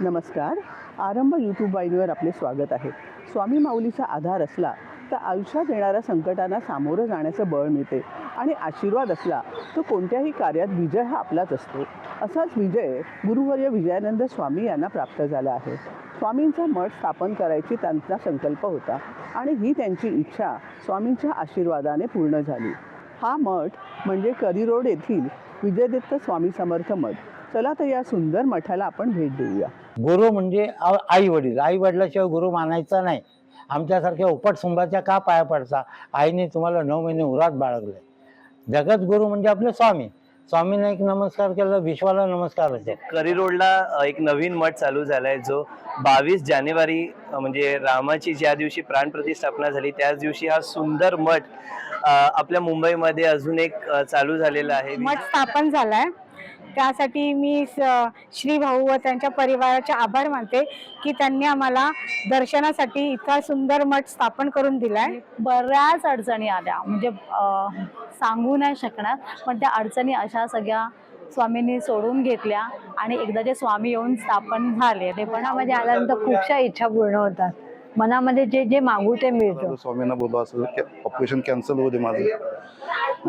नमस्कार. आरंभ यूट्यूब वाहिनीवर आपले स्वागत आहे. स्वामी माऊलीचा आधार असला तर आयुष्यात येणाऱ्या संकटांना सामोरं जाण्याचं बळ मिळते आणि आशीर्वाद असला तर कोणत्याही कार्यात विजय हा आपलाच असतो. असाच विजय गुरुवर्य विजयानंद स्वामी यांना प्राप्त झाला आहे. स्वामींचा मठ स्थापन करायची त्यांचा संकल्प होता आणि ही त्यांची इच्छा स्वामींच्या आशीर्वादाने पूर्ण झाली. हा मठ म्हणजे करी रोड येथील विजयदत्त स्वामी समर्थ मठ. चला तर या सुंदर मठाला आपण भेट देऊया. गुरु म्हणजे आई वडील आई वडिलाशिवाय गुरु मानायचा नाही. आमच्यासारख्या उपट सुंबाच्या का पाया पडता? आईने तुम्हाला नऊ महिने उरात बाळगले. जगत गुरु म्हणजे आपले स्वामी. स्वामीने एक नमस्कार केला विश्वाला नमस्कार होते करी रोडला एक नवीन मठ चालू झालाय जो बावीस जानेवारी म्हणजे रामाची ज्या दिवशी प्राणप्रतिष्ठापना झाली त्याच दिवशी हा सुंदर मठ आपल्या मुंबईमध्ये अजून एक चालू झालेला आहे. मठ स्थापन झालाय. त्यासाठी मी श्री भाऊ व त्यांच्या परिवाराचे आभार मानते की त्यांनी आम्हाला दर्शनासाठी इतका सुंदर मठ स्थापन करून दिलाय. बऱ्याच अडचणी आल्या. म्हणजे सांगू नाही शकणार पण त्या अडचणी अशा सगळ्या स्वामींनी सोडून घेतल्या आणि एकदा जे स्वामी येऊन स्थापन झाले. ते पण म्हणजे आल्यानंतर खूपशा इच्छा पूर्ण होतात. मनामध्ये जे जे मागू ते मिळतं. स्वामींना बोललो असं ऑपरेशन कॅन्सल होऊ दे माझं.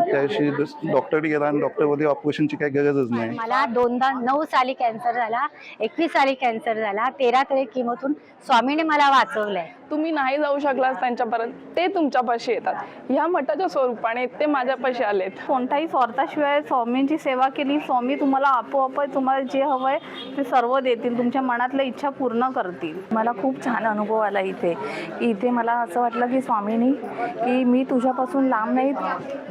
त्याशी डॉक्टरकडे गेला आणि डॉक्टर बोलले ऑपरेशनची काही गरजच नाही. मला दोनदा नऊ साली कॅन्सर झाला एकवीस साली कॅन्सर झाला तेरा तरी किमोतून स्वामीने मला वाचवलंय. तुम्ही नाही जाऊ शकलास त्यांच्यापर्यंत ते तुमच्यापाशी येतात. ह्या मठाच्या स्वरूपाने ते माझ्यापाशी आलेत. कोणत्याही स्वार्थाशिवाय स्वामींची सेवा केली स्वामी तुम्हाला आपोआप तुम्हाला जे हवंय ते सर्व देतील तुमच्या मनातल्या इच्छा पूर्ण करतील. मला खूप छान अनुभव आला इथे. इथे मला असं वाटलं की स्वामींनी की मी तुझ्यापासून लांब नाही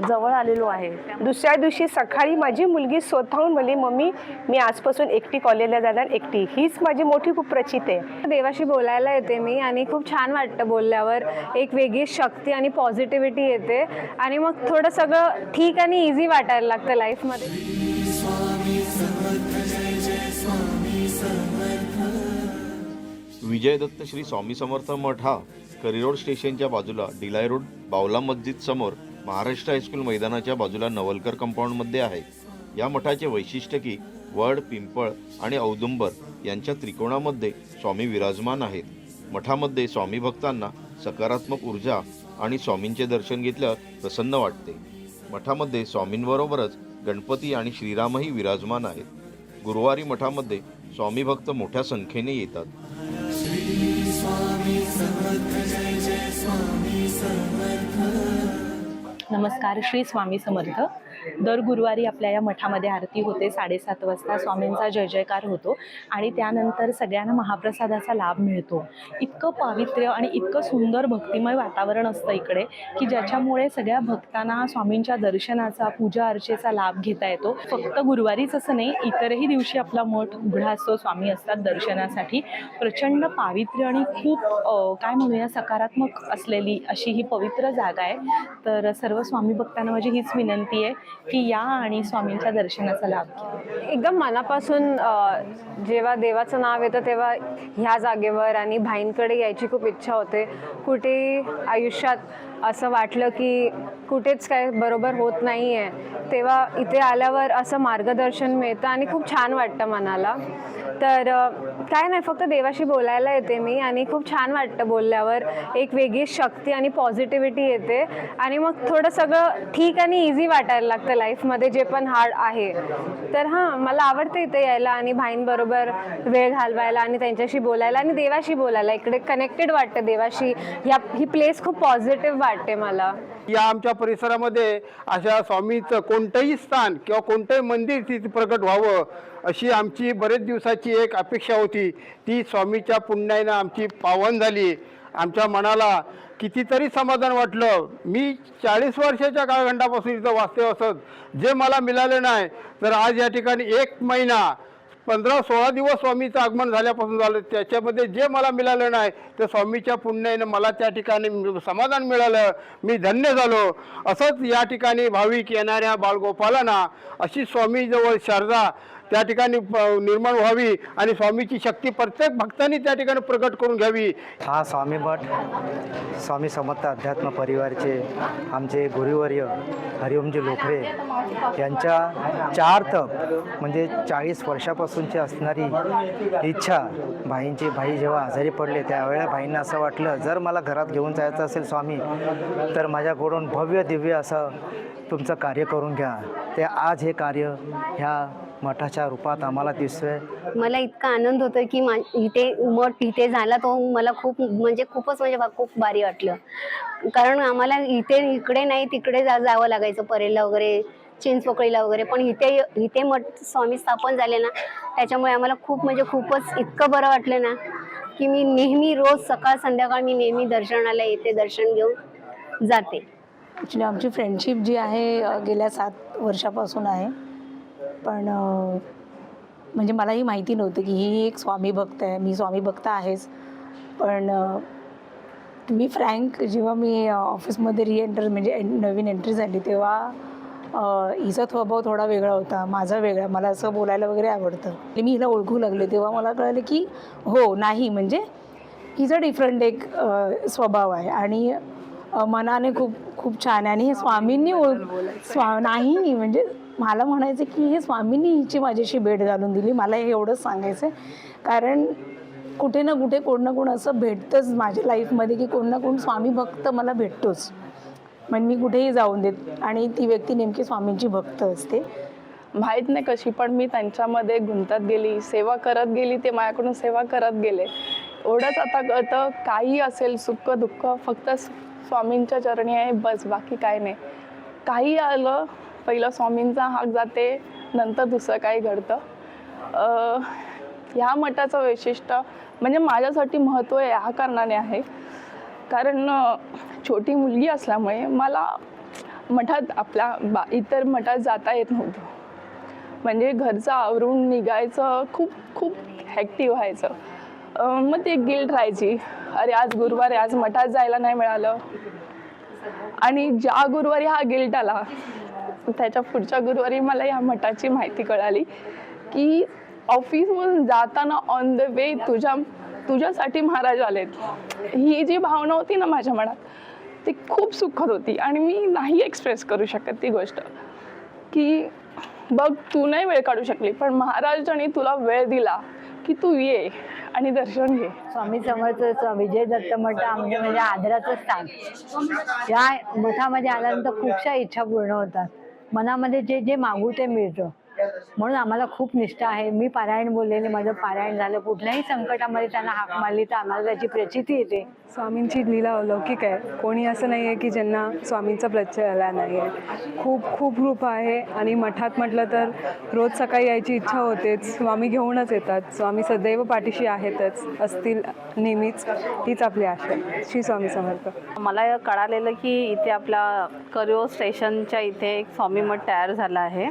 जवळ आलेलो आहे. दुसऱ्या दिवशी सकाळी माझी मुलगी स्वतःहून म्हणली मम्मी मी आजपासून एकटी कॉलेजला जाणार एकटी. हीच माझी मोठी खूप प्रचित आहे. देवाशी बोलायला येते मी आणि खूप छान वाटतं बोलल्यावर. एक वेगळी शक्ती आणि पॉझिटिव्हिटी येते. आणि मग थोडं सगळं ठीक आणि इझी वाटायला लागतं लाईफमध्ये विजयदत्त श्री स्वामी समर्थ मठ हा करिरोड स्टेशनच्या बाजूला डिलाय रोड बावला मस्जिद समोर महाराष्ट्र हायस्कूल मैदानाच्या बाजूला नवलकर कंपाऊंडमध्ये आहे. या मठाचे वैशिष्ट्य की वड पिंपळ आणि औदुंबर यांच्या त्रिकोणामध्ये स्वामी विराजमान आहेत. मठामध्ये स्वामी भक्तांना सकारात्मक ऊर्जा आणि स्वामींचे दर्शन घेतल्यावर प्रसन्न वाटते. मठामध्ये स्वामींबरोबरच गणपती आणि श्रीरामही विराजमान आहेत. गुरुवारी मठामध्ये स्वामी भक्त मोठ्या संख्येने येतात. नमस्कार श्री स्वामी समर्थ. दर गुरुवारी आपल्या या मठामध्ये आरती होते साडेसात वाजता स्वामींचा जय जयकार होतो आणि त्यानंतर सगळ्यांना महाप्रसादाचा लाभ मिळतो. इतकं पावित्र्य आणि इतकं सुंदर भक्तिमय वातावरण असतं इकडे की ज्याच्यामुळे सगळ्या भक्तांना स्वामींच्या दर्शनाचा पूजा अर्चेचा लाभ घेता येतो. फक्त गुरुवारीच असं नाही इतरही दिवशी आपला मठ उघडा असतो स्वामी असतात दर्शनासाठी. प्रचंड पावित्र्य आणि खूप काय म्हणूया सकारात्मक असलेली अशी ही पवित्र जागा आहे. तर सर्व स्वामी भक्तांना माझी हीच विनंती आहे की या आणि स्वामींच्या दर्शनाचा लाभ घ्या. एकदम मनापासून जेव्हा देवाचं नाव येतं तेव्हा ह्या जागेवर आणि भाईंकडे यायची खूप इच्छा होते. कुठे आयुष्यात असं वाटलं की कुठेच काय बरोबर होत नाही आहे तेव्हा इथे आल्यावर असं मार्गदर्शन मिळतं आणि खूप छान वाटतं मनाला. तर काय नाही फक्त देवाशी बोलायला येते मी आणि खूप छान वाटतं बोलल्यावर. एक वेगळी शक्ती आणि पॉझिटिव्हिटी येते. आणि मग थोडं सगळं ठीक आणि इझी वाटायला लागतं लाईफमध्ये जे पण हार्ड आहे. तर हां मला आवडतं इथे यायला आणि भाईंबरोबर वेळ घालवायला आणि त्यांच्याशी बोलायला आणि देवाशी बोलायला. इकडे कनेक्टेड वाटतं देवाशी. ह्या ही प्लेस खूप पॉझिटिव्ह वाटते मला. या आमच्या परिसरामध्ये अशा स्वामीचं कोणतंही स्थान किंवा कोणतंही मंदिर तिथे प्रकट व्हावं अशी आमची बरेच दिवसाची एक अपेक्षा होती. ती स्वामीच्या पुण्यानं आमची पावन झाली. आमच्या मनाला कितीतरी समाधान वाटलं. मी चाळीस वर्षाच्या काळखंडापासून इथं वाचते असत. जे मला मिळालं नाही तर आज या ठिकाणी एक महिना पंधरा सोळा दिवस स्वामीचं आगमन झाल्यापासून झालं. त्याच्यामध्ये जे मला मिळालं नाही ते स्वामीच्या पुण्यानं मला त्या ठिकाणी समाधान मिळालं. मी धन्य झालो. असंच या ठिकाणी भाविक येणाऱ्या बाळगोपालांना अशी स्वामीजवळ श्रद्धा त्या ठिकाणी प- निर्माण व्हावी आणि स्वामीची शक्ती प्रत्येक भक्तांनी त्या ठिकाणी प्रकट करून घ्यावी. हा स्वामी भट स्वामी समर्थ अध्यात्म परिवारचे आमचे गुरुवर्य हरिओमजी लोखरे यांच्या चार तप म्हणजे चाळीस वर्षापासूनची असणारी इच्छा भाईंची भाई जेव्हा आजारी पडले त्यावेळेला भाईंना असं वाटलं जर मला घरात घेऊन जायचं असेल स्वामी तर माझ्याकडून भव्य दिव्य असं तुमचं कार्य करून घ्या. ते आज हे कार्य ह्या मठाच्या रूपात आम्हाला दिसतोय. मला इतका आनंद होतो की मा इथे मठ इथे झाला तो मला खूप म्हणजे खूपच म्हणजे खूप भारी वाटलं. कारण आम्हाला इथे इकडे नाही तिकडे जा जावं लागायचं परेलला वगैरे चिंचपोकळीला वगैरे. पण इथे इथे मठ स्वामी स्थापन झाले ना त्याच्यामुळे आम्हाला खूप म्हणजे खूपच इतकं बरं वाटलं ना की मी नेहमी रोज सकाळ संध्याकाळ मी नेहमी दर्शनाला येते दर्शन घेऊन जाते. ॲक्च्युली आमची फ्रेंडशिप जी आहे गेल्या सात वर्षापासून आहे. पण म्हणजे मलाही माहिती नव्हतं की ही एक स्वामी भक्त आहे. मी स्वामी भक्त आहेच. पण बी फ्रँक जेव्हा मी ऑफिसमध्ये रिएंटर म्हणजे नवीन एंट्री झाली तेव्हा हिचा स्वभाव थोडा वेगळा होता. माझा वेगळा. मला असं बोलायला वगैरे आवडतं. मी हिला ओळखू लागले तेव्हा मला कळलं की हो नाही. म्हणजे हिचा डिफरंट एक स्वभाव आहे. आणि मनाने खूप खूप छान आहे. आणि हे स्वामींनी ओळख स्वा नाही. म्हणजे मला म्हणायचं की हे स्वामींनी हिची माझ्याशी भेट घालून दिली. मला हे एवढंच सांगायचं आहे कारण कुठे ना कुठे कोण ना कोण असं भेटतंच माझ्या लाईफमध्ये की कोण ना कोण स्वामी भक्त मला भेटतोच. म्हणजे मी कुठेही जाऊन देत आणि ती व्यक्ती नेमकी स्वामींची भक्त असते. माहीत नाही कशी पण मी त्यांच्यामध्ये गुंतत गेली सेवा करत गेली ते माझ्याकडून सेवा करत गेले. एवढंच आता कळतं काही असेल सुख दुःख फक्त स्वामींच्या चरणी आहे बस बाकी काय नाही. काही आलं पहिलं स्वामींचा हाक जाते नंतर दुसरं काही घडतं. ह्या मठाचं वैशिष्ट्य म्हणजे माझ्यासाठी महत्त्व या कारणाने आहे. कारण छोटी मुलगी असल्यामुळे मला मठात आपल्या बा इतर मठात जाता येत नव्हतं. म्हणजे घरचं आवरून निघायचं खूप खूप ॲक्टिव्ह व्हायचं. मग ते गिल्ट राहायची. अरे आज गुरुवारी आज मठात जायला नाही मिळालं. आणि ज्या गुरुवारी हा गिल्ट आला त्याच्या पुढच्या गुरुवारी मला या मठाची माहिती कळाली की ऑफिसमधून जाताना ऑन द वे तुझ्या तुझ्यासाठी महाराज आलेत. ही जी भावना होती ना माझ्या मनात ती खूप सुखद होती आणि मी नाही एक्सप्रेस करू शकत ती गोष्ट. की बघ तू नाही वेळ काढू शकली पण महाराजांनी तुला वेळ दिला की तू ये आणि दर्शन घे. स्वामी समर्थ विजय दत्त मठ आमचे म्हणजे आदराचं स्थान. या मठामध्ये आल्यानंतर खूपशा इच्छा पूर्ण होतात. मनामध्ये जे जे मागू ते मिळतं म्हणून आम्हाला खूप निष्ठा आहे. मी पारायण बोललेले माझं पारायण झालं. कुठल्याही संकटामध्ये त्यांना हाक मारली तर आम्हाला त्याची प्रचिती येते. स्वामींची लीला अलौकिक आहे. कोणी असं नाही आहे की ज्यांना स्वामींचा प्रत्यय आला नाही आहे. खूप खूप रूप आहे आणि मठात म्हटलं तर रोज सकाळी यायची इच्छा होतेच. स्वामी घेऊनच येतात. स्वामी सदैव पाठीशी आहेतच. असतील नेहमीच. हीच आपली आशा. श्री स्वामी समर्थ. मला कळालेलं की इथे आपला करिओ स्टेशनच्या इथे एक स्वामी मठ तयार झाला आहे.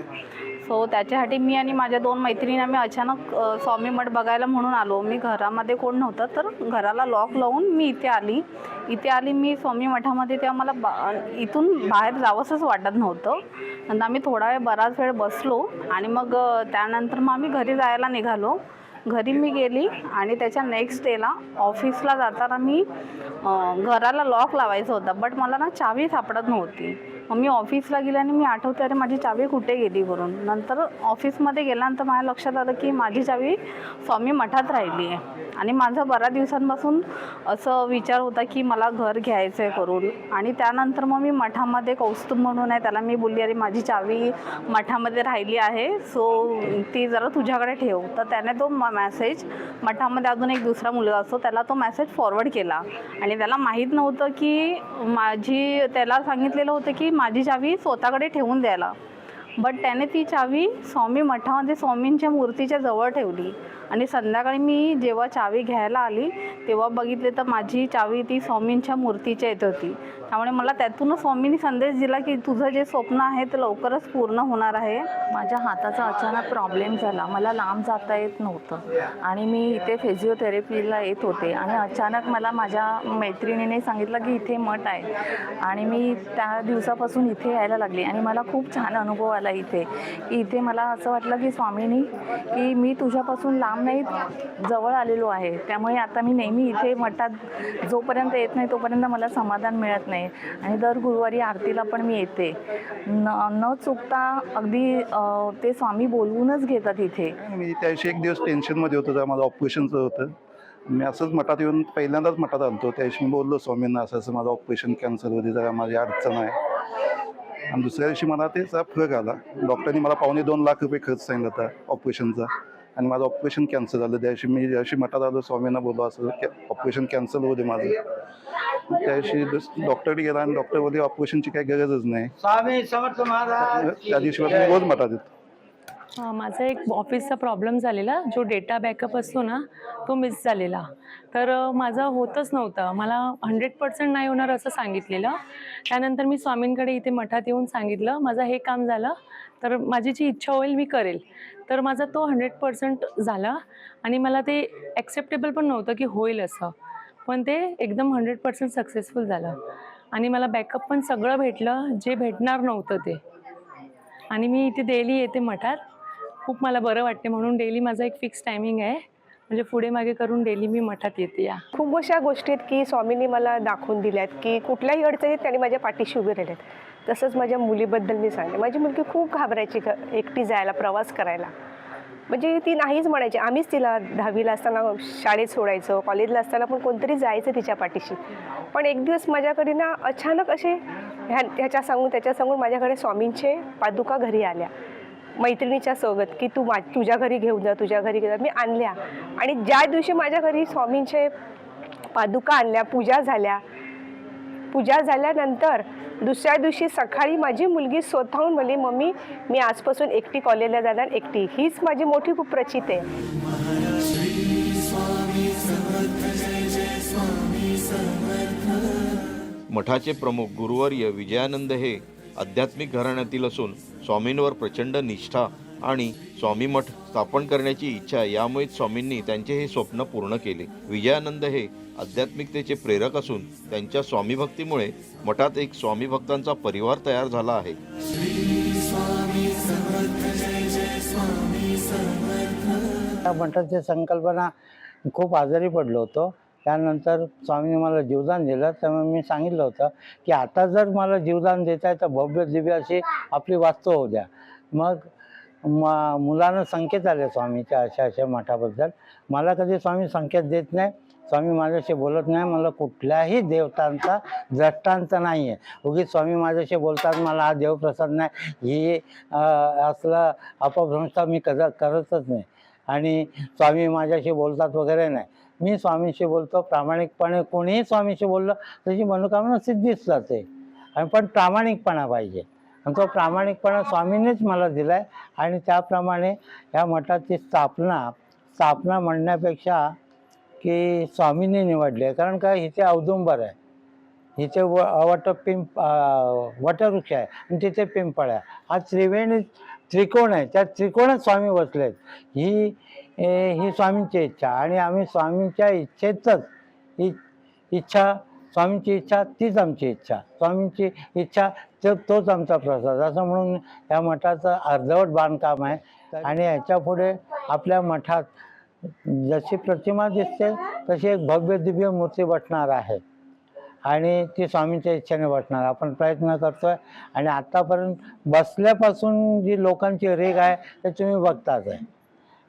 सो त्याच्यासाठी मी आणि माझ्या दोन मैत्रिणी आम्ही अचानक स्वामी मठ बघायला म्हणून आलो. मी घरामध्ये कोण नव्हतं तर घराला लॉक लावून मी इथे आली. इथे आली मी स्वामी मठामध्ये तेव्हा मला बा इथून बाहेर जावंसंच वाटत नव्हतं. नंतर आम्ही थोडा वेळ बराच वेळ बसलो आणि मग त्यानंतर मग आम्ही घरी जायला निघालो. घरी मी गेली आणि त्याच्या नेक्स्ट डेला ऑफिसला जाताना मी घराला लॉक लावायचं होतं. बट मला ना चावी सापडत नव्हती. मग मी ऑफिसला गेले आणि मी आठवते अरे माझी चावी कुठे गेली करून नंतर ऑफिसमध्ये गेल्यानंतर माझ्या लक्षात आलं की माझी चावी स्वामी मठात राहिली आहे. आणि माझं बऱ्याच दिवसांपासून असं विचार होता की मला घर घ्यायचं आहे करून. आणि त्यानंतर मग मी मठामध्ये कौस्तुभ म्हणून आहे त्याला मी बोलली अरे माझी चावी मठामध्ये राहिली आहे सो ती जरा तुझ्याकडे ठेव. तर त्याने तो मॅसेज मठामध्ये अजून एक दुसरा मुलगा असतो त्याला तो मॅसेज फॉरवर्ड केला. आणि त्याला माहीत नव्हतं की माझी त्याला सांगितलेलं होतं की माझी चावी स्वतःकडे ठेवून द्यायला. बट त्याने ती चावी स्वामी मठामध्ये स्वामींच्या मूर्तीच्या जवळ ठेवली. आणि संध्याकाळी मी जेव्हा चावी घ्यायला आली तेव्हा बघितले तर माझी चावी ती स्वामींच्या मूर्तीच्या येत होती. त्यामुळे मला त्यातूनच स्वामींनी संदेश दिला की तुझं जे स्वप्न आहे ते लवकरच पूर्ण होणार आहे. माझ्या हाताचा अचानक प्रॉब्लेम झाला. मला लांब जाता येत नव्हतं. आणि मी इथे फिजिओथेरपीला येत होते. आणि अचानक मला माझ्या मैत्रिणीने सांगितलं की इथे मठ आहे. आणि मी त्या दिवसापासून इथे यायला लागली. आणि मला खूप छान अनुभव आला इथे. की इथे मला असं वाटलं की स्वामींनी की मी तुझ्यापासून लांब नाही जवळ आलेलो आहे. त्यामुळे आता मी नेहमी इथे मठात जोपर्यंत येत नाही तोपर्यंत मला समाधान मिळत नाही. आणि दर गुरुवारी आरतीला पण मी येते. न न चुकता अगदी ते स्वामी बोलवूनच घेतात इथे. मी त्या दिवशी एक दिवस टेन्शनमध्ये होतो जेव्हा माझं ऑपरेशनचं होतं. मी असंच मठात येऊन पहिल्यांदाच मठात आलतो त्या दिवशी मी बोललो स्वामींना असं असं माझं ऑपरेशन कॅन्सल होते जरा माझी अडचण आहे. आणि दुसऱ्या दिवशी मला त्याचा फरक आला. डॉक्टरनी मला पावणे दोन लाख रुपये खर्च सांगितला होता ऑपरेशनचा आणि माझं ऑपरेशन कॅन्सल झालं. त्या दिवशी मी ज्या दिवशी मठात आलो स्वामींना बोललो असं ऑपरेशन कॅन्सल होते माझं. त्या दिवशी डॉक्टरकडे गेला आणि डॉक्टर बोलले ऑपरेशनची काही गरजच नाही. त्या दिवशी मी रोज मठात येतो. हां माझा एक ऑफिसचा प्रॉब्लेम झालेला. जो डेटा बॅकअप असतो ना तो मिस झालेला. तर माझं होतच नव्हतं. मला हंड्रेड पर्सेंट नाही होणार असं सांगितलेलं. त्यानंतर मी स्वामींकडे इथे मठात येऊन सांगितलं. माझं हे काम झालं. तर माझी जी इच्छा होईल मी करेल. तर माझा तो हंड्रेड पर्सेंट झाला आणि मला ते ॲक्सेप्टेबल पण नव्हतं की होईल असं. पण ते एकदम हंड्रेड पर्सेंट सक्सेसफुल झालं. आणि मला बॅकअप पण सगळं भेटलं जे भेटणार नव्हतं ते. आणि मी इथे डेली येते मठात. खूप मला बरं वाटते म्हणून डेली माझा एक फिक्स टायमिंग आहे. म्हणजे पुढे मागे करून डेली मी मठात येते या. खूप अशा गोष्टी आहेत की स्वामींनी मला दाखवून दिल्या आहेत की कुठल्याही अडचणीत त्यांनी माझ्या पाठीशी उभे राहिले तसंच माझ्या मुलीबद्दल मी सांगते. माझी मुलगी खूप घाबरायची एकटी जायला प्रवास करायला. म्हणजे ती नाहीच म्हणायची. आम्हीच तिला दहावीला असताना शाळेत सोडायचो कॉलेजला असताना पण कोणतरी जायचं तिच्या पाठीशी. पण एक दिवस माझ्याकडे ना अचानक असे ह्या ह्याच्या सांगून त्याच्या सांगून माझ्याकडे स्वामींचे पादुका घरी आल्या. मैत्रिणीच्या सोबत की तू मा तुझ्या घरी घेऊन जा तुझ्या घरी घेऊन जा. मी आणल्या. आणि ज्या दिवशी माझ्या घरी स्वामींचे पादुका आणल्या पूजा झाल्या पूजा झाल्यानंतर दुसऱ्या दिवशी सकाळी माझी मुलगी स्वतःहून म्हणली मम्मी मी आजपासून एकटी कॉलेजला जाणार एकटी. हीच माझी मोठी खूप प्रचित आहे. मठाचे प्रमुख गुरुवर्य विजयानंद हे आध्यात्मिक घराण्यातील असून स्वामींवर प्रचंड निष्ठा आणि स्वामी मठ स्थापन करण्याची इच्छा यामुळेच स्वामींनी त्यांचे हे स्वप्न पूर्ण केले. विजयानंद हे आध्यात्मिकतेचे प्रेरक असून त्यांच्या स्वामीभक्तीमुळे मठात एक स्वामी भक्तांचा परिवार तयार झाला आहे. त्या मठाची संकल्पना खूप आजारी पडलो होतो. त्यानंतर स्वामीने मला जीवदान दिलं. त्यामुळे मी सांगितलं होतं की आता जर मला जीवदान देत आहे तर भव्य दिव्य अशी आपली वास्तव होऊ द्या. मग म संकेत आले स्वामीच्या अशा अशा मठाबद्दल. मला कधी स्वामी संकेत देत नाही. स्वामी माझ्याशी बोलत नाही मला कुठल्याही देवतांचा द्रष्टांत नाही आहे उगीच स्वामी माझ्याशी बोलतात मला हा देवप्रसाद नाही. ही असला असलं अपभ्रंशता मी कदा करतच नाही. आणि स्वामी माझ्याशी बोलतात वगैरे नाही. मी स्वामीशी बोलतो प्रामाणिकपणे कोणीही स्वामीशी बोललं त्याची मनोकामना सिद्धीच जाते. आणि पण प्रामाणिकपणा पाहिजे. आणि तो प्रामाणिकपणा स्वामींनीच मला दिला आहे आणि त्याप्रमाणे या मठाची स्थापना स्थापना म्हणण्यापेक्षा की स्वामींनी निवडली कारण का इथे औदुंबर आहे. इथे व वट पिंप वटवृक्ष आहे. आणि तिथे पिंपळ आहे. हा त्रिवेणी त्रिकोण आहे. त्या त्रिकोणात स्वामी बसलेत ही ही स्वामींची इच्छा. आणि आम्ही स्वामींच्या इच्छेतच इ इच्छा स्वामींची इच्छा तीच आमची इच्छा. स्वामींची इच्छा तो तोच आमचा प्रसाद. असं म्हणून या मठाचं अर्धवट बांधकाम आहे. आणि याच्यापुढे आपल्या मठात जशी प्रतिमा दिसते तशी एक भव्य दिव्य मूर्ती बसणार आहे. आणि ती स्वामींच्या इच्छेने बसणार. आपण प्रयत्न करतोय. आणि आत्तापर्यंत बसल्यापासून जी लोकांची रेग आहे ते तुम्ही बघताच आहे.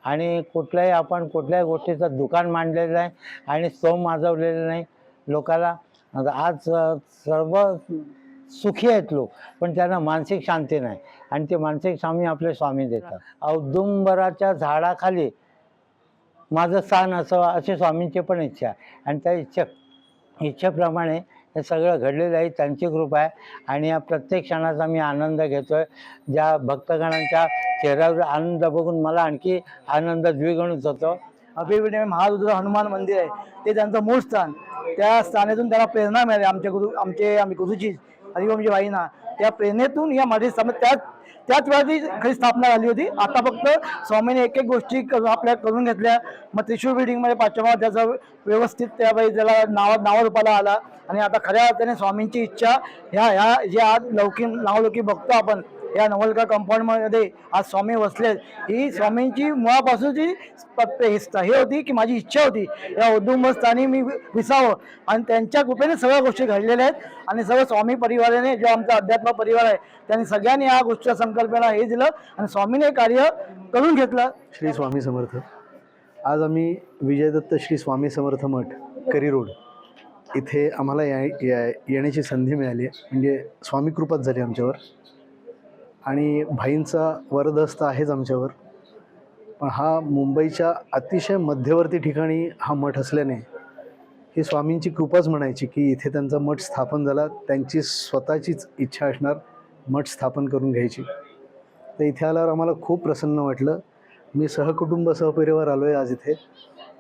आणि कुठल्याही आपण कुठल्याही गोष्टीचं दुकान मांडलेलं नाही आणि सोम माजवलेलं नाही. लोकाला आज सर्व सुखी आहेत लोक पण त्यांना मानसिक शांती नाही. आणि ते मानसिक स्वामी आपले स्वामी देतात. औदुंबराच्या झाडाखाली माझं स्थान असावं अशी स्वामींची पण इच्छा आहे. आणि त्या इच्छा इच्छेप्रमाणे हे सगळं घडलेलं आहे. त्यांची कृपा आहे. आणि या प्रत्येक क्षणाचा मी आनंद घेतो आहे ज्या भक्तगणांच्या चेहऱ्यावर आनंद बघून मला आणखी आनंद द्विगुणित होतो. अभिविने महारुद्र हनुमान मंदिर आहे. ते त्यांचं मूळ स्थान. त्या स्थानातून त्याला प्रेरणा मिळाली. आमच्या गुरु आमचे आम्ही गुरुजी हरिओमजी बाईंना. त्या प्रेरणेतून या मराठी समज त्याच त्याच वेळी खरी स्थापना झाली होती. आता फक्त स्वामीने एक एक गोष्टी करून आपल्या करून घेतल्या. मग त्रिशूर बिल्डिंगमध्ये पाचवा त्याचा व्यवस्थित त्यावेळी त्याला नाव नावरूपाला आला. आणि आता खऱ्या अर्थाने स्वामींची इच्छा ह्या ह्या जे आज लौकिक नावलौकिक बघतो आपण या नवलका कंपाऊंडमध्ये आज स्वामी वसले ही स्वामींची मुळापासूनची हे होती की माझी इच्छा होती. या औदुंब मी विसावं. आणि त्यांच्या कृपेने सगळ्या गोष्टी घडलेल्या आहेत. आणि सगळं स्वामी परिवाराने जो आमचा अध्यात्म परिवार आहे त्यांनी सगळ्यांनी या गोष्टीच्या संकल्पना हे दिलं आणि स्वामीने कार्य करून घेतलं. श्री स्वामी समर्थ. आज आम्ही विजयदत्त श्री स्वामी समर्थ मठ करी रोड. इथे आम्हाला या या- येण्याची संधी मिळाली आहे. म्हणजे स्वामी कृपाच झाली आमच्यावर. आणि भाईंचा वरदहस्त आहेच आमच्यावर. पण हा मुंबईच्या अतिशय मध्यवर्ती ठिकाणी हा मठ असल्याने ही स्वामींची कृपाच म्हणायची की इथे त्यांचा मठ स्थापन झाला त्यांची स्वतःचीच इच्छा असणार मठ स्थापन करून घ्यायची. तर इथे आल्यावर आम्हाला खूप प्रसन्न वाटलं. मी सहकुटुंब सहपरिवार आलो आहे आज इथे.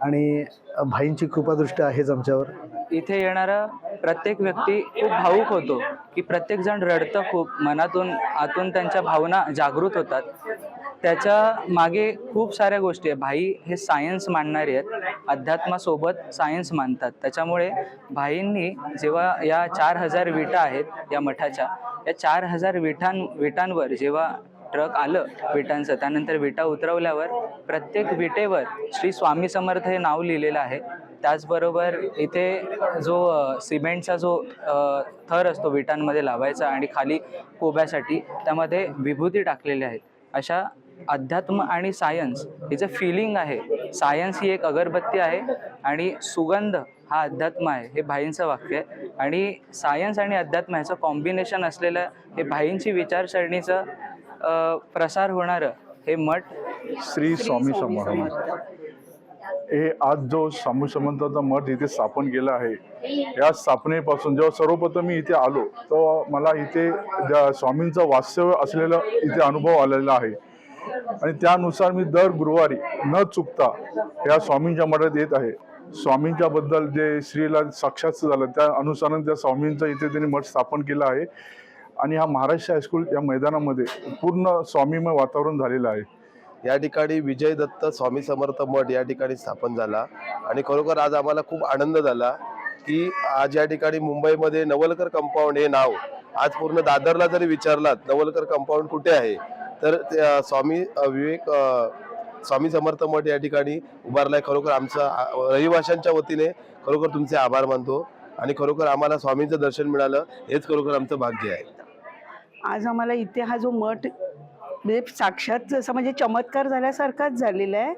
आणि भाईंची कृपादृष्टी आहेच आमच्यावर. इथे येणारा प्रत्येक व्यक्ती खूप भावूक होतो की प्रत्येक जण रडतं खूप मनातून आतून त्यांच्या भावना जागृत होतात. त्याच्यामागे खूप साऱ्या गोष्टी आहे भाई हे सायन्स मानणारे आहेत. अध्यात्मासोबत सायन्स मानतात त्याच्यामुळे भाईंनी जेव्हा या चार हजार विटा आहेत या मठाच्या या चार हजार विटां विटांवर जेव्हा ट्रक आलं विटांचं. त्यानंतर विटा उतरवल्यावर प्रत्येक विटेवर श्री स्वामी समर्थ हे नाव लिहिलेलं आहे. त्याचबरोबर इथे जो सिमेंटचा जो थर असतो विटांमध्ये लावायचा आणि खाली कोब्यासाठी त्यामध्ये विभूती टाकलेल्या आहेत. अशा अध्यात्म आणि सायन्स हिचं जे फिलिंग आहे. सायन्स ही एक अगरबत्ती आहे आणि सुगंध हा अध्यात्म आहे हे भाईंचं वाक्य आहे. आणि सायन्स आणि अध्यात्म ह्याचं कॉम्बिनेशन असलेलं हे भाईंची विचारसरणीचं प्रसार होणारं हे मठ श्री स्वामी समर्थ. हे आज जो स्वामी समर्थाचा मठ इथे स्थापन केला आहे या स्थापनेपासून जेव्हा सर्वप्रथम मी इथे आलो तेव्हा मला इथे स्वामींचं वास्तव्य असलेलं इथे अनुभव आलेला आहे. आणि त्यानुसार मी दर गुरुवारी न चुकता या स्वामींच्या मठात येत आहे. स्वामींच्या बद्दल जे श्रीला साक्षात झालं त्या अनुसाराने त्या स्वामींचं इथे त्यांनी मठ स्थापन केलं आहे. आणि हा महाराष्ट्र हायस्कूल या मैदानामध्ये पूर्ण स्वामीमय वातावरण झालेलं आहे. या ठिकाणी विजय दत्त स्वामी समर्थ मठ या ठिकाणी स्थापन झाला. आणि खरोखर आज आम्हाला खूप आनंद झाला की आज या ठिकाणी मुंबईमध्ये नवलकर कंपाऊंड हे नाव आज पूर्ण दादरला जरी विचारलात नवलकर कंपाऊंड कुठे आहे? तर स्वामी विवेक स्वामी समर्थ मठ या ठिकाणी उभारलाय. खरोखर आमचा रहिवाशांच्या वतीने खरोखर तुमचे आभार मानतो. आणि खरोखर आम्हाला स्वामींचं दर्शन मिळालं हेच खरोखर आमचं भाग्य आहे. आज आम्हाला इथे हा जो मठ म्हणजे साक्षात जसं म्हणजे चमत्कार झाल्यासारखाच झालेला आहे.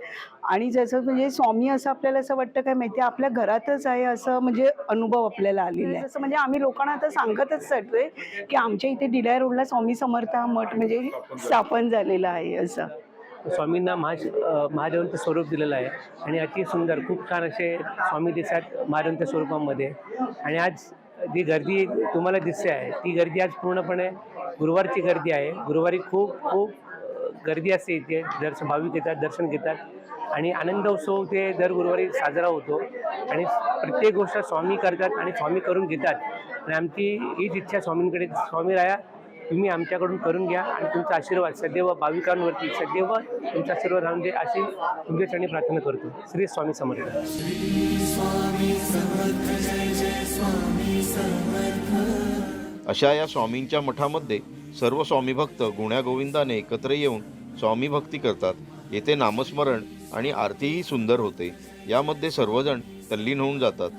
आणि जसं म्हणजे स्वामी असं आपल्याला असं वाटतं काय माहिती आहे आपल्या घरातच आहे असं म्हणजे अनुभव आपल्याला आलेला आहे. जसं म्हणजे आम्ही लोकांना आता सांगतच चालतोय की आमच्या इथे डिलाय रोडला स्वामी समर्थ हा मठ म्हणजे स्थापन झालेला आहे असं. स्वामींना महा महादेवंत स्वरूप दिलेलं आहे. आणि अति सुंदर खूप छान असे स्वामी दिसतात महादेवंत स्वरूपामध्ये. आणि आज जी गर्दी तुम्हाला दिसते आहे ती गर्दी आज पूर्णपणे गुरुवारची गर्दी आहे. गुरुवारी खूप खूप गर्दी असते इथे. दर्शन भाविक येतात दर्शन घेतात. आणि आनंद उत्सव ते दर गुरुवारी साजरा होतो. आणि प्रत्येक गोष्ट स्वामी करतात आणि स्वामी करून घेतात. आणि आमची हीच इच्छा स्वामींकडे स्वामी राया तुम्ही आमच्याकडून करून घ्या आणि तुमचा आशीर्वाद सदैव भाविकांवरती सदैव तुमचा आशीर्वाद राहून दे अशी तुमच्या क्षणी प्रार्थना करतो. श्री स्वामी समर्थ. अशा या स्वामींच्या मठामध्ये सर्व स्वामी भक्त गुण्या गोविंदाने एकत्र येऊन स्वामी भक्ती करतात. येथे नामस्मरण आणि आरतीही सुंदर होते. यामध्ये सर्वजण तल्लीन होऊन जातात.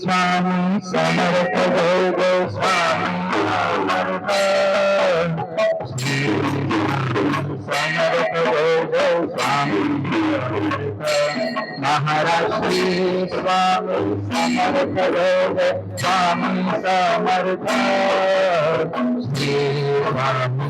स्वामी समर्थ जय जय स्वामी समर्थ समर्थ जय जय स्वामी महाराज श्री स्वामी समर्थ जय जय स्वामी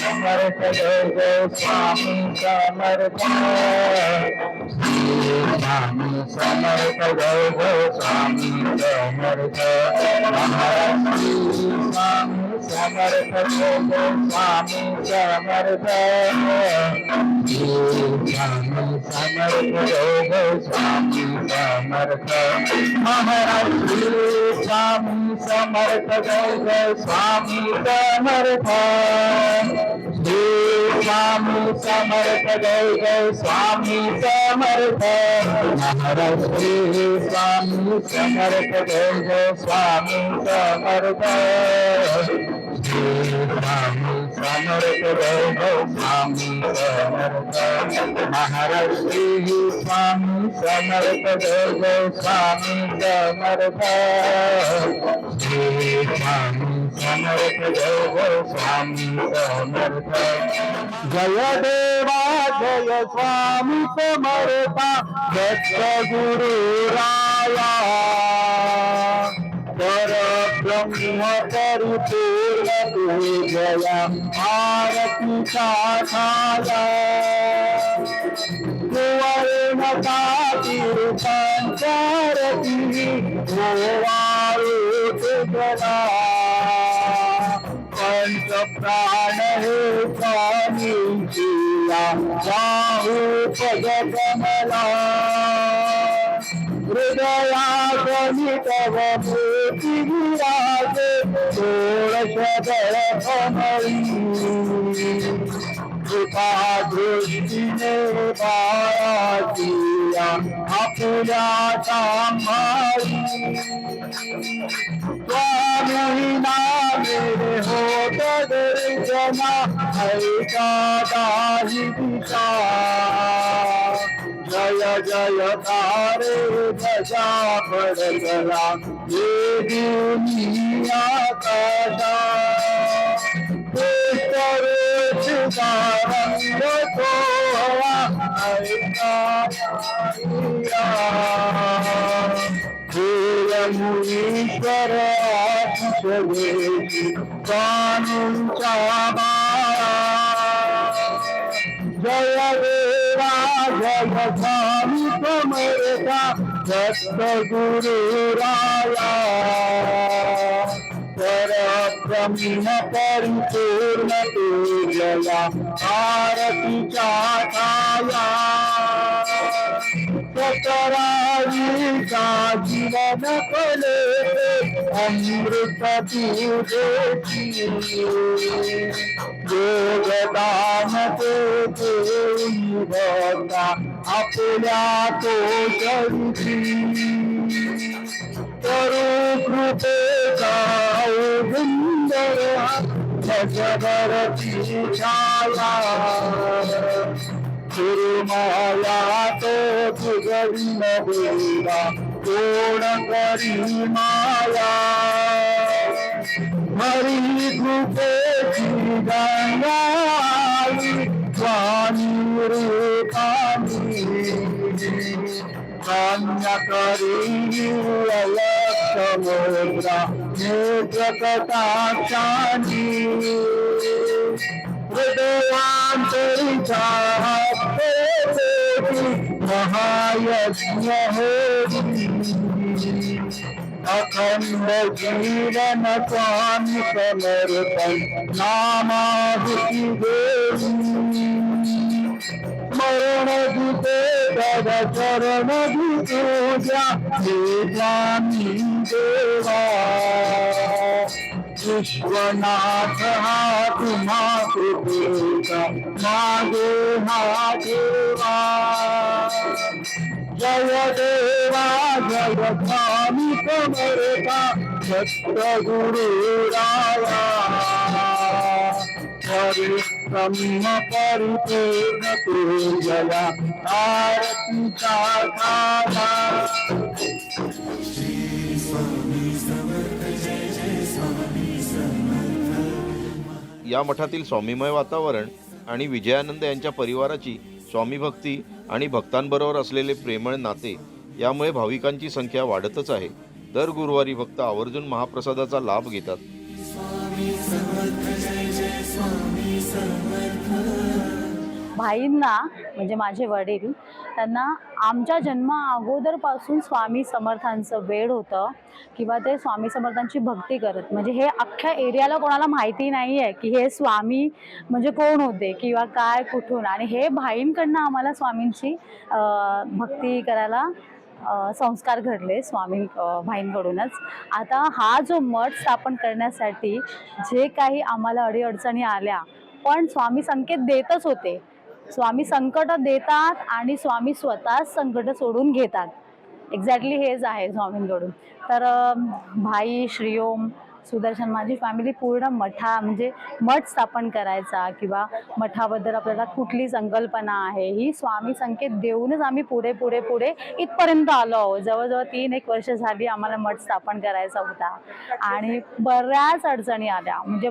समर्थ जय जय स्वामी समर्थ श्री स्वामी समर्थ जय जय स्वामी समर्थ महाराज श्री स्वामी समर्थ जय जय स्वामी समर्थ श्री स्वामी समर्थ जय जय स्वामी समर्थ महाराज श्री स्वामी समर्थ जय जय स्वामी समर्थ श्री स्वामी समर्थ जय जय स्वामी समर्थ महाराज श्री स्वामी समर्थ जय जय स्वामी समर्थ श्री स्वामी समर्थ जय जय स्वामी समर्थ महाराज श्री स्वामी समर्थ जय जय स्वामी समर्थ श्री स्वामी समर्थ जय जय स्वामी समर्थ जय देवा जय स्वामी समर्था दत्त जया आरती छाया कुवर्ण पंच प्राण हे स्वामींचिया बाहू पदकमला हृदयागमी ಹೃದಯಾಗಿರಾಜೆ ಕೃಪಾ ದೃಷ್ಟಿ ಪಾರಾಜಿಯ ಅಪುರಾ ಸಾಮಾಯಿ ಸ್ವಾಮಿ ನಾಮೇ ಹೋದ ಜನ ಹೈಕಾದಾರಿ ಪಿತಾ होत दर्शना ऐका दाही दिशा जय जय तारे गजा पडला ये दुनिया कशा रोज रंग सोहळा ऐका मुनीश्वर आशिषवेशी कानूंच्या माळा जय देवा जय स्वामी समर्था दत्त परब्रह्म परिपूर्ण तुझया आरतीच्या छाया सकरावीचा जीवन फले. अमृत तुझेची योगदान ते देई आपल्या तो करू कृपेचा सुंदर जगभरती छाया गुरुमाया तो तुझ देवा. कोण करी माया हरी कृपेची गंगाई स्वामी रूपानी कन्या करी अलक्ष मोद्रा नेत्र कटाक्षानी हृदयांतरिचा महायज्ञ होती अखंड जीवन स्वामी समर्पण नामाहुती देवी मरण विश्वनाथ हा तुम्हा कृपेचा मागे हा देवा जय देवा जय स्वामी समर्था दत्त गुरु राया परिश्रम परिपूर्ण तुझया आरतीचा खाला श्री स्वामी या मठातील स्वामीमय वातावरण आणि विजयानंद यांच्या परिवाराची स्वामी भक्ती आणि भक्तांबरोबर असलेले प्रेमळ नाते यामुळे भाविकांची संख्या वाढतच आहे. दर गुरुवारी भक्त आवर्जून महाप्रसादाचा लाभ घेतात. भाईंना म्हणजे माझे वडील त्यांना आमच्या जन्मा अगोदरपासून स्वामी समर्थांचं वेळ होतं किंवा ते स्वामी समर्थांची भक्ती करत. म्हणजे हे अख्ख्या एरियाला कोणाला माहिती नाही आहे की हे स्वामी म्हणजे कोण होते किंवा काय कुठून. आणि हे भाईंकडनं आम्हाला स्वामींची भक्ती करायला संस्कार घडले स्वामी भाईंकडूनच. आता हा जो मठ स्थापन करण्यासाठी जे काही आम्हाला अडीअडचणी आल्या पण स्वामी संकेत देतच होते. स्वामी संकट देतात आणि स्वामी स्वतःच संकट सोडून घेतात. एक्झॅक्टली हेच आहे स्वामींकडून. तर भाई श्रीओम सुदर्शन माझी फॅमिली पूर्ण मठा म्हणजे मठ स्थापन करायचा किंवा मठाबद्दल आपल्याला कुठली संकल्पना आहे ही स्वामी संकेत देऊनच आम्ही पुढे पुढे पुढे इथपर्यंत आलो आहोत. जवळजवळ तीन एक वर्ष झाली आम्हाला मठ स्थापन करायचा होता. आणि बऱ्याच अडचणी आल्या. म्हणजे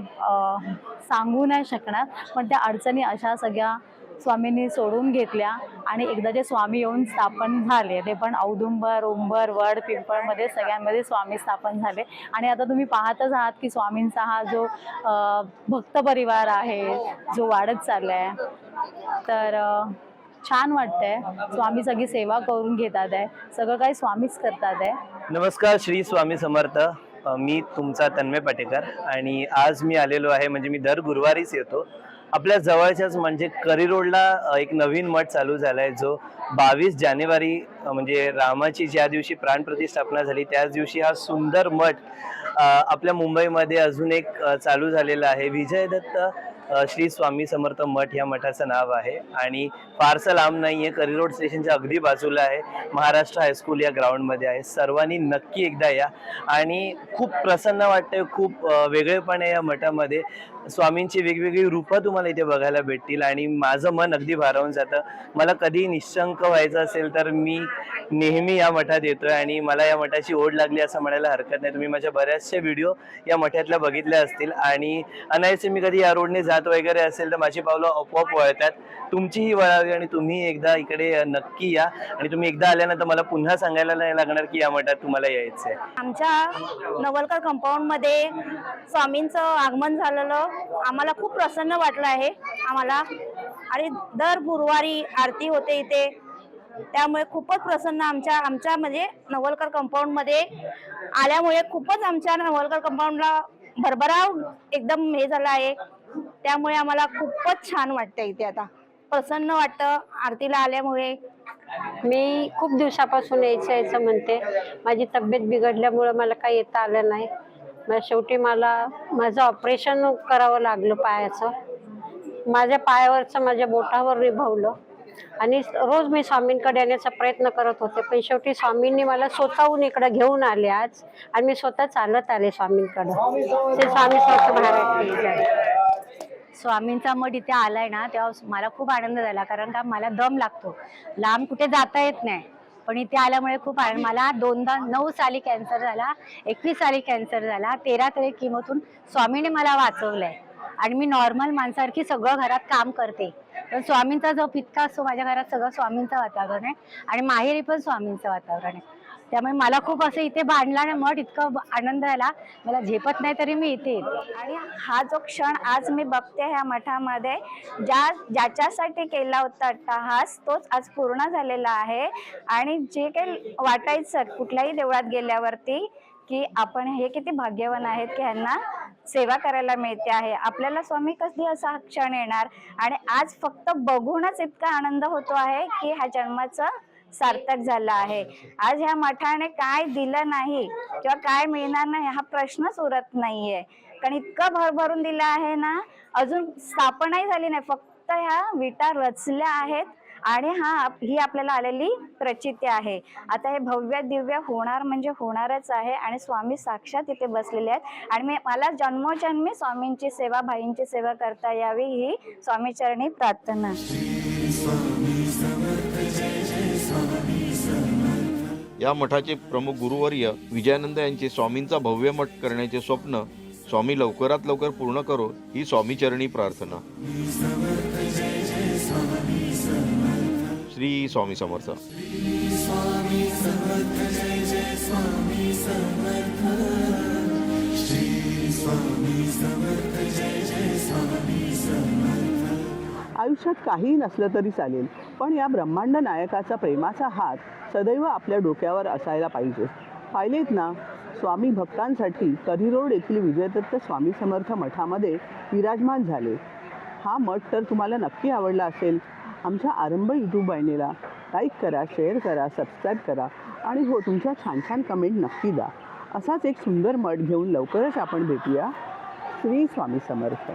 सांगू नाही शकणार पण त्या अडचणी अशा सगळ्या स्वामींनी सोडून घेतल्या आणि एकदा जे स्वामी येऊन स्थापन झाले ते पण औदुंबर उंबर वड पिंपळमध्ये सगळ्यांमध्ये स्वामी स्थापन झाले. आणि आता तुम्ही पाहतच आहात की स्वामींचा हा जो भक्त परिवार आहे जो वाढत चाललाय तर छान वाटतंय. स्वामी सगळी सेवा करून घेतात आहे. सगळं काही स्वामीच करतात आहे. नमस्कार श्री स्वामी समर्थ. मी तुमचा तन्मय पाटेकर आणि आज मी आलेलो आहे म्हणजे मी दर गुरुवारीच येतो. आपल्या जवळच्याच म्हणजे करी रोडला एक नवीन मठ चालू झाला आहे जो बावीस जानेवारी म्हणजे रामाची ज्या दिवशी प्राणप्रतिष्ठापना झाली त्याच दिवशी हा सुंदर मठ आपल्या मुंबईमध्ये अजून एक चालू झालेला आहे. विजयदत्त श्री स्वामी समर्थ मठ या मठाचं नाव आहे. आणि फारसं लांब नाही आहे करी रोड स्टेशनच्या अगदी बाजूला आहे. महाराष्ट्र हायस्कूल या ग्राउंडमध्ये आहे. सर्वांनी नक्की एकदा या. आणि खूप प्रसन्न वाटतंय खूप वेगळेपण आहे या मठामध्ये. स्वामींची वेगवेगळी रूपं तुम्हाला इथे बघायला भेटतील आणि माझं मन अगदी भारावून जातं. मला कधी निशंक व्हायचं असेल तर मी नेहमी या मठात येतोय आणि मला या मठाची ओढ लागली असं म्हणायला हरकत नाही. तुम्ही माझ्या बऱ्याचशा व्हिडिओ या मठातल्या बघितल्या असतील आणि अनायसे मी कधी या रोडने जात वगैरे असेल तर माझी पावलं आपोआप वळतात. तुमचीही वळावी आणि तुम्ही एकदा इकडे नक्की या आणि तुम्ही एकदा आल्यानंतर मला पुन्हा सांगायला नाही लागणार की या मठात तुम्हाला यायचं आहे आमच्या नवलकर कंपाऊंडमध्ये स्वामींचं आगमन झालेलं. आम्हाला खूप प्रसन्न वाटलं आहे. आम्हाला आणि दर गुरुवारी आरती होते इथे. त्यामुळे खूपच प्रसन्न आमच्या आमच्या म्हणजे नवलकर कंपाऊंडमध्ये आल्यामुळे खूपच आमच्या नवलकर कंपाऊंडला भरभराव एकदम हे झालं आहे. त्यामुळे आम्हाला खूपच छान वाटतं इथे आता. प्रसन्न वाटतं आरतीला आल्यामुळे. मी खूप दिवसापासून यायचं यायचं म्हणते. माझी तब्येत बिघडल्यामुळं मला काही येता आलं नाही. मग शेवटी मला माझं ऑपरेशन करावं लागलं पायाचं. माझ्या पायावरचं माझ्या बोटावर निभवलं. आणि रोज मी स्वामींकडे येण्याचा प्रयत्न करत होते पण शेवटी स्वामींनी मला स्वतःहून इकडे घेऊन आले आज. आणि मी स्वतः चालत आले स्वामींकडे. ते स्वामी स्वतः महाराज स्वामींचा मठ इथे आलाय ना तेव्हा मला खूप आनंद झाला कारण का मला दम लागतो. लांब कुठे जाता येत नाही. पण इथे आल्यामुळे खूप आनंद. मला दोनदा नऊ साली कॅन्सर झाला एकवीस साली कॅन्सर झाला तेरा तरी किमोतून स्वामीने मला वाचवलंय. आणि मी नॉर्मल माणसासारखी सगळं घरात काम करते. पण स्वामींचा जो पितका असतो माझ्या घरात सगळं स्वामींचं वातावरण आहे. आणि माहेरी पण स्वामींचं वातावरण आहे. त्यामुळे मला खूप असं इथे भांडला आणि मठ इतकं आनंद झाला मला झेपत नाही तरी मी इथे येते. आणि हा जो क्षण आज मी बघते ह्या मठामध्ये ज्या ज्याच्यासाठी केला होता अट्टाहास तोच आज पूर्ण झालेला आहे. आणि जे काही वाटायचं कुठल्याही देवळात गेल्यावरती की आपण हे किती भाग्यवान आहेत की ह्यांना सेवा करायला मिळते आहे. आपल्याला स्वामी कधी असा हा क्षण येणार? आणि आज फक्त बघूनच इतका आनंद होतो आहे की ह्या जन्माचं सार्थक झालं आहे. आज ह्या मठाने काय दिलं नाही किंवा काय मिळणार नाही हा प्रश्नच उरत नाहीये. कारण इतकं भरभरून दिलं आहे ना अजून स्थापनाही झाली नाही. फक्त ह्या विटा रचल्या आहेत आणि हा आप- ही आपल्याला आलेली प्रचिती आहे. आता हे भव्य दिव्य होणार म्हणजे होणारच आहे आणि स्वामी साक्षात इथे बसलेले आहेत. आणि मी मला जन्मोजन्मी स्वामींची सेवा भाईंची सेवा करता यावी ही स्वामीचरणी प्रार्थना. या मठाचे प्रमुख गुरुवर्य विजयानंद यांचे स्वामींचा भव्य मठ करण्याचे स्वप्न स्वामी लवकरात लवकर पूर्ण करो ही स्वामीचरणी प्रार्थना. श्री स्वामी समर्थ. आयुष्यात काहीही नसलं तरी चालेल. पण या ब्रह्मांड नायकाचा प्रेमाचा हात सदैव आपल्या डोक्यावर असायला पाहिजे. पाहिलेत ना? स्वामी भक्तांसाठी करिरोड येथील विजयदत्त स्वामी समर्थ मठामध्ये विराजमान झाले. हा मठ तर तुम्हाला नक्की आवडला असेल. आमच्या आरंभ यूट्यूब वाहिनीला लाईक करा शेअर करा सबस्क्राईब करा आणि हो तुमच्या छान छान कमेंट नक्की द्या. असाच एक सुंदर मठ घेऊन लवकरच आपण भेटूया. श्री स्वामी समर्थ.